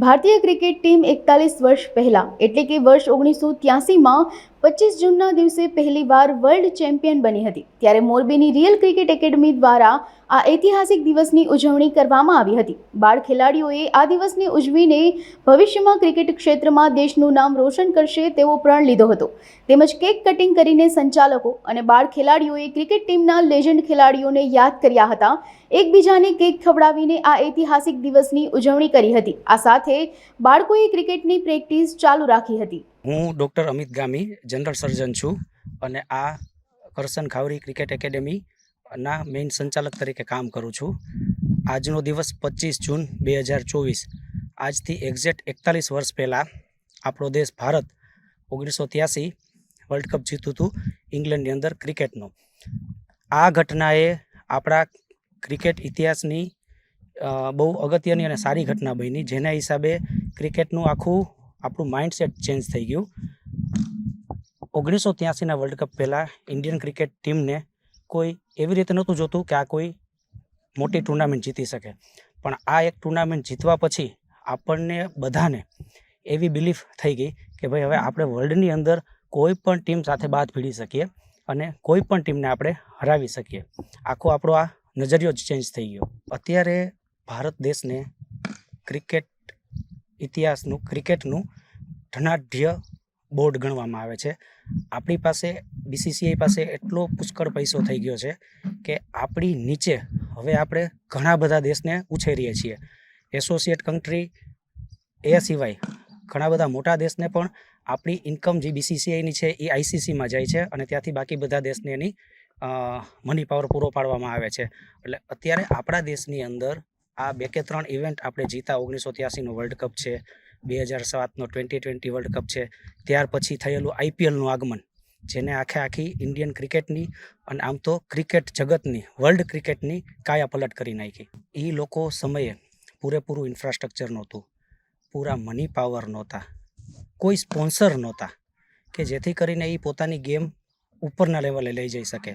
ભારતીય cricket team એકતાલીસ વર્ષ પહેલાં એટલે કે વર્ષ ઓગણીસો ત્યાસીમાં પચીસ જૂનના દિવસે પહેલીવાર વર્લ્ડ ચેમ્પિયન બની હતી. ત્યારે મોરબીની રિયલ ક્રિકેટ એકેડમી દ્વારા આ ઐતિહાસિક દિવસની ઉજવણી કરવામાં આવી હતી. બાળ ખેલાડીઓએ આ દિવસને ઉજવીને ભવિષ્યમાં ક્રિકેટ ક્ષેત્રમાં દેશનું નામ રોશન કરશે તેવો પ્રણ લીધો હતો. તેમજ કેક કટિંગ કરીને સંચાલકો અને બાળ ખેલાડીઓએ ક્રિકેટ ટીમના લેજન્ડ ખેલાડીઓને યાદ કર્યા હતા. એકબીજાને કેક ખવડાવીને આ ઐતિહાસિક દિવસની ઉજવણી કરી હતી. આ સાથે બાળકોએ ક્રિકેટની પ્રેક્ટિસ ચાલુ રાખી હતી. હું doctor Amit Gami, general surgeon છું અને આ કરસન ખાવરી ક્રિકેટ એકેડેમી ના મેઇન સંચાલક તરીકે કામ કરું છું. આજનો દિવસ પચીસ જૂન બે હજાર ચોવીસ. આજથી એક્ઝેક્ટ એકતાલીસ વર્ષ પહેલાં આપણો દેશ ભારત ઓગણીસો ત્યાસી વર્લ્ડ કપ જીત્યું હતું ઇંગ્લેન્ડની અંદર ક્રિકેટનો. આ ઘટનાએ આપણા ક્રિકેટ ઇતિહાસની બહુ અગત્યની અને સારી ઘટના બની. જેના હિસાબે ક્રિકેટનું આખું આપણું માઇન્ડસેટ ચેન્જ થઈ ગયું. ઓગણીસો ત્યાસીના વર્લ્ડ કપ પહેલાં ઇન્ડિયન ક્રિકેટ ટીમને કોઈ એવી રીતે નહોતું જોતું કે આ કોઈ મોટી ટુર્નામેન્ટ જીતી શકે. પણ આ એક ટુર્નામેન્ટ જીતવા પછી આપણને બધાને એવી બિલીફ થઈ ગઈ કે ભાઈ હવે આપણે વર્લ્ડની અંદર કોઈ પણ ટીમ સાથે બાદ ભીડી શકીએ અને કોઈ પણ ટીમને આપણે હરાવી શકીએ. આખો આપણો આ નજરિયો જ ચેન્જ થઈ ગયો. અત્યારે ભારત દેશને ક્રિકેટ ઇતિહાસનું, ક્રિકેટનું ધનાઢ્ય બોર્ડ ગણવામાં આવે છે. આપણી પાસે બીસીસીઆઈ પાસે એટલો પુષ્કળ પૈસો થઈ ગયો છે કે આપણી નીચે હવે આપણે ઘણા બધા દેશને ઉછેરીએ છીએ. એસોસિએટ કન્ટ્રી એ સિવાય ઘણા બધા મોટા દેશને પણ આપણી ઇન્કમ જે બીસીસીઆઈની છે એ આઈસીસીમાં જાય છે અને ત્યાંથી બાકી બધા દેશને એની મની પાવર પૂરો પાડવામાં આવે છે. એટલે અત્યારે આપણા દેશની અંદર આ બે કે ત્રણ ઇવેન્ટ આપણે જીતા ઓગણીસો ત્યાસીનો વર્લ્ડ કપ છે, બે હજાર સાતનો ટ્વેન્ટી ટ્વેન્ટી વર્લ્ડ કપ છે, ત્યાર પછી થયેલું આઈપીએલનું આગમન, જેને આખે આખી ઇન્ડિયન ક્રિકેટની અને આમ તો ક્રિકેટ જગતની વર્લ્ડ ક્રિકેટની કાયા પલટ કરી નાખી. એ લોકો સમયે પૂરેપૂરું ઇન્ફ્રાસ્ટ્રક્ચર નહોતું, પૂરા મની પાવર નહોતા, કોઈ સ્પોન્સર નહોતા, કે જેથી કરીને એ પોતાની ગેમ ઉપરના લેવલે લઈ જઈ શકે.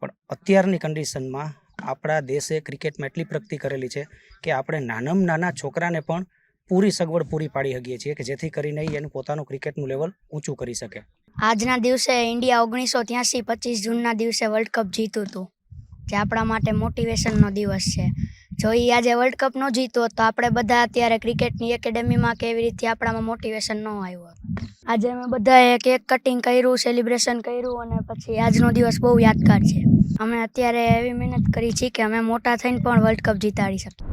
પણ અત્યારની કન્ડિશનમાં આપણા દેશે ક્રિકેટમાં એટલી પ્રગતિ કરેલી છે કે આપણે નાનામાં નાના છોકરાને પણ પૂરી સગવડ પૂરી પાડી શકીએ છીએ કે જેથી કરીને એનું પોતાનું ક્રિકેટનું લેવલ ઊંચું કરી શકે. આજના દિવસે ઇન્ડિયા ઓગણીસો ત્યાંસી પચીસ જૂનના દિવસે વર્લ્ડ કપ જીત્યું હતું, જે આપણા માટે મોટિવેશનનો દિવસ છે. જો એ આજે વર્લ્ડ કપ ન જીતો તો આપણે બધા અત્યારે ક્રિકેટની એકેડેમીમાં કેવી રીતે આપણામાં મોટિવેશન ન આવ્યું હોત. આજે અમે બધાએ કેક કટિંગ કર્યું સેલિબ્રેશન કર્યું અને પછી આજનો દિવસ બહુ યાદગાર છે અમે અત્યારે એવી મહેનત કરી છે કે અમે મોટા થઈને પણ વર્લ્ડ કપ જીતાડી શકીએ